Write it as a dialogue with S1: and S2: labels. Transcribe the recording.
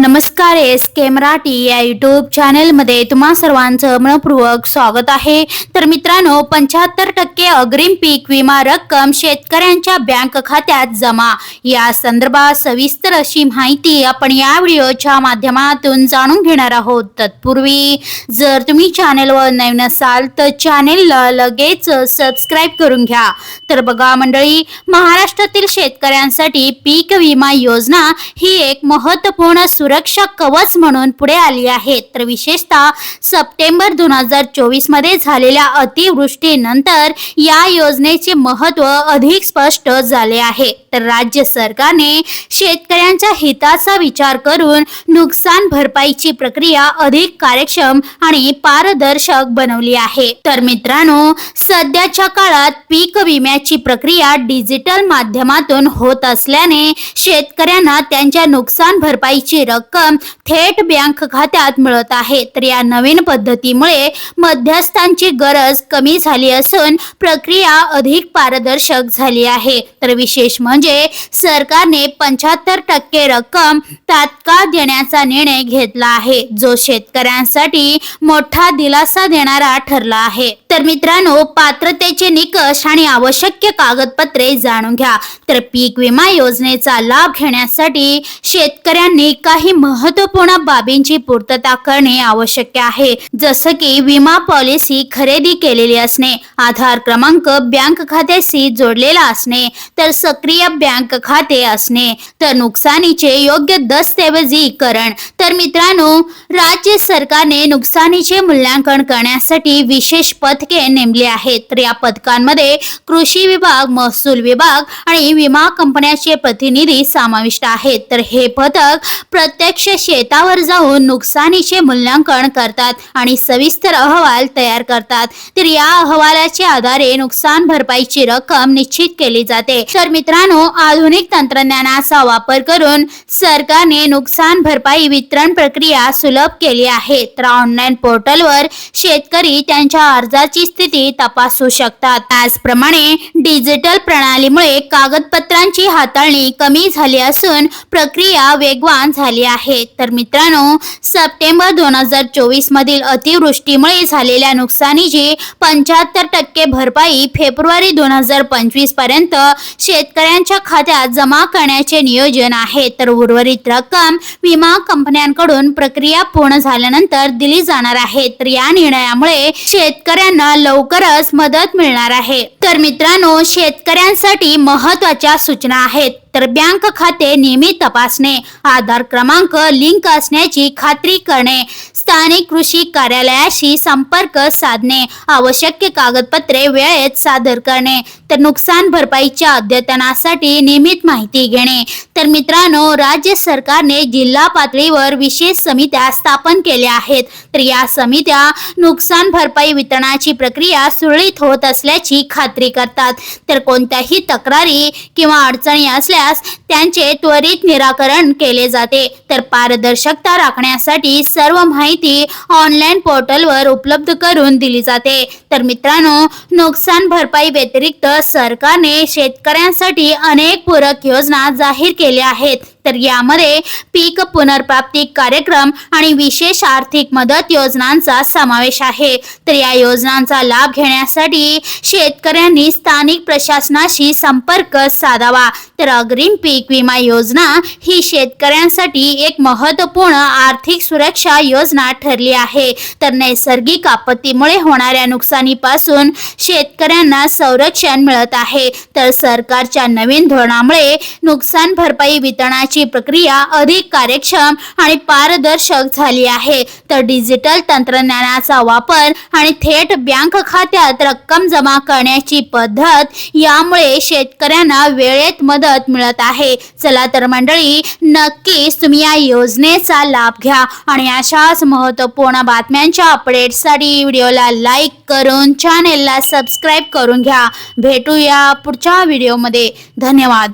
S1: नमस्कार एस के मराठी या युट्यूब चॅनेलमध्ये तुम्हा सर्वांचं मनपूर्वक स्वागत आहे. तर मित्रांनो पंच्याहत्तर टक्के अग्रिम पीक विमा रक्कम शेतकऱ्यांच्या बँक खात्यात जमा. या संदर्भात सविस्तर अशी माहिती आपण या व्हिडिओच्या माध्यमातून जाणून घेणार आहोत. तत्पूर्वी जर तुम्ही चॅनेलवर नवीन असाल तर चॅनेलला लगेच सबस्क्राईब करून घ्या. तर बघा मंडळी महाराष्ट्रातील शेतकऱ्यांसाठी पीक विमा योजना ही एक महत्त्वपूर्ण सुरक्षा कवच म्हणून पुढे आली आहे. तर विशेषतः सप्टेंबर दोन हजार चोवीसमध्ये झालेल्या अतिवृष्टीनंतर या योजनेचे महत्त्व अधिक स्पष्ट झाले आहे. तर राज्य सरकारने शेतकऱ्यांच्या हिताचा विचार करून नुकसान भरपाईची प्रक्रिया अधिक कार्यक्षम आणि पारदर्शक बनवली आहे. तर मित्रांनो सध्याच्या काळात पीक विम्याची प्रक्रिया डिजिटल माध्यमातून होत असल्याने शेतकऱ्यांना त्यांच्या नुकसान भरपाईची रक्कम थेट बँक खात्यात मिळत आहे. तर या नवीन पद्धतीमुळे मध्यस्थांची गरज कमी झाली असून प्रक्रिया अधिक पारदर्शक झाली आहे. तर विशेष म्हणजे म्हणजे सरकारने पंच्याहत्तर टक्के रक्कम तात्काळ देण्याचा निर्णय घेतला आहे जो शेतकऱ्यांसाठी मोठा दिलासा देणारा ठरला आहे. तर मित्रांनो पात्रतेचे निकष आणि आवश्यक कागदपत्रे जाणून घ्या. तर पीक विमा योजनेचा लाभ घेण्यासाठी शेतकऱ्यांनी काही महत्त्वपूर्ण बाबींची पूर्तता करणे आवश्यक आहे. जसं की विमा पॉलिसी खरेदी केलेली असणे आधार क्रमांक बँक खात्याशी जोडलेला असणे तर सक्रिय बँक खाते असणे तर नुकसानीचे योग्य दस्तऐवजीकरण तर मित्रांनो राज्य सरकारने नुकसानीचे मूल्यांकन करण्यासाठी विशेष पथके नेमली आहेत. तर या पथकांमध्ये कृषी विभाग महसूल विभाग आणि विमा कंपन्याचे प्रतिनिधी समाविष्ट आहेत. तर हे पथक प्रत्यक्ष शेतावर जाऊन नुकसानीचे मूल्यांकन करतात आणि सविस्तर अहवाल तयार करतात. तर या अहवालाच्या आधारे नुकसान भरपाईची रक्कम निश्चित केली जाते. तर मित्रांनो आधुनिक तंत्रज्ञानाचा वापर करून सरकारने नुकसान भरपाई वितरण प्रक्रिया सुलभ केली आहे तर ऑनलाईन पोर्टलवर शेतकरी त्यांच्या अर्जाची स्थिती तपासू शकतात. त्याचप्रमाणे डिजिटल प्रणालीमुळे कागदपत्रांची हाताळणी कमी झाली असून प्रक्रिया वेगवान झाली आहे. तर मित्रांनो सप्टेंबर दोन हजार चोवीस मधील अतिवृष्टीमुळे झालेल्या नुकसानीची पंच्याहत्तर टक्के भरपाई फेब्रुवारी दोन हजार पंचवीसपर्यंत शेतकऱ्यांच्या खात्यात जमा करण्याचे नियोजन आहे. तर उर्वरित रक्कम विमा कंपन्या कंपन्यांकडून प्रक्रिया पूर्ण झाल्यानंतर दिली जाणार आहे. तर या निर्णयामुळे शेतकऱ्यांना लवकरच मदत मिळणार आहे. तर मित्रांनो शेतकऱ्यांसाठी महत्त्वाच्या सूचना आहेत. तर बँक खाते नियमित तपासणे आधार क्रमांक लिंक असण्याची खात्री करणे स्थानिक कृषी कार्यालयाशी संपर्क साधणे आवश्यक कागदपत्रे वेळेत सादर करणे तर नुकसान भरपाईच्या अद्यतनासाठी नियमित माहिती घेणे. तर मित्रांनो राज्य सरकारने जिल्हा पातळीवर विशेष समित्या स्थापन केल्या आहेत. तर या समित्या नुकसान भरपाई वितरणाची प्रक्रिया सुरळीत होत असल्याची खात्री करतात. तर कोणत्याही तक्रारी किंवा अडचणी असल्यास त्यांचे त्वरित निराकरण केले जाते. तर पारदर्शकता राखण्यासाठी सर्व माहिती ऑनलाईन पोर्टलवर उपलब्ध करून दिली जाते. तर मित्रांनो नुकसान भरपाई व्यतिरिक्त सरकारने शेतकऱ्यांसाठी अनेक पूरक योजना जाहीर केल्या आहेत. तर यामध्ये पीक पुनर्प्राप्ती कार्यक्रम आणि विशेष आर्थिक मदत योजनांचा समावेश आहे. तर या योजनांचा लाभ घेण्यासाठी शेतकऱ्यांनी स्थानिक प्रशासनाशी संपर्क साधावा. तर अग्रिम पीक विमा योजना ही शेतकऱ्यांसाठी एक महत्त्वपूर्ण आर्थिक सुरक्षा योजना ठरली आहे. तर नैसर्गिक आपत्तीमुळे होणाऱ्या नुकसानीपासून शेतकऱ्यांना संरक्षण मिळत आहे. तर सरकारच्या नवीन धोरणामुळे नुकसान भरपाई वितरणाची प्रक्रिया अधिक कार्यक्षम आणि पारदर्शक झाली आहे. तर डिजिटल तंत्रज्ञानाचा वापर आणि थेट बँक खात्यात रक्कम जमा करण्याची पद्धत यामुळे शेतकऱ्यांना वेळेत मदत मिळत आहे. चला तर मंडळी नक्कीच तुम्ही या योजनेचा लाभ घ्या आणि अशाच महत्त्वपूर्ण बातम्यांच्या अपडेटसाठी व्हिडिओला लाईक करून चॅनेलला सबस्क्राईब करून घ्या. भेटूया पुढच्या व्हिडिओमध्ये धन्यवाद.